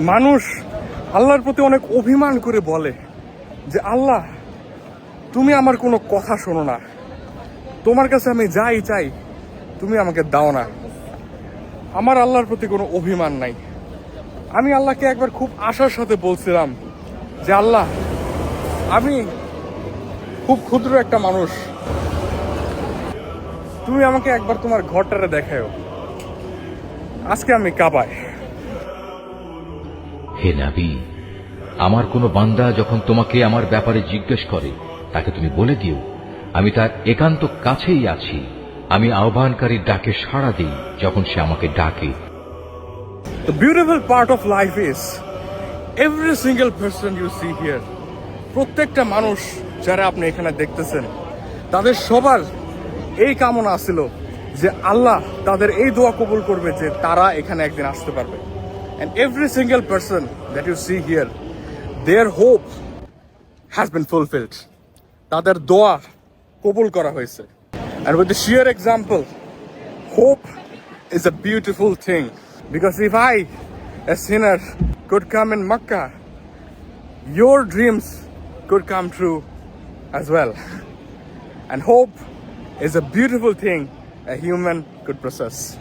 মানুষ আল্লাহর প্রতি অনেক অভিমান করে বলে যে, আল্লাহ, তুমি আমার কোনো কথা শোনো না। তোমার কাছে আমি যাই চাই, তুমি আমাকে দাও না। আমার আল্লাহর প্রতি কোনো অভিমান নাই। আমি আল্লাহকে একবার খুব আশার সাথে বলছিলাম যে, আল্লাহ, আমি খুব ক্ষুদ্র একটা মানুষ। তুমি আমাকে একবার তোমার ঘরটারে দেখাও আজকে আমি কাবায়। হে নাবি, আমার কোনো বান্দা যখন তোমাকে আমার ব্যাপারে জিজ্ঞেস করে, তাকে তুমি বলে দিও, আমি তার একান্ত কাছেই আছি। আমি আহ্বানকারীর ডাকে সাড়া দিই যখন সে আমাকে ডাকে। প্রত্যেকটা মানুষ যারা আপনি এখানে দেখতেছেন, তাদের সবার এই কামনা ছিল যে আল্লাহ তাদের এই দোয়া কবুল করবে যে তারা এখানে একদিন আসতে পারবে। and every single person that you see here their hope has been fulfilled তাদের দোয়া কবুল করা হয়েছে and with the sheer example hope is a beautiful thing because if I, a sinner, could come in Makkah, your dreams could come true as well. And hope is a beautiful thing a human could possess.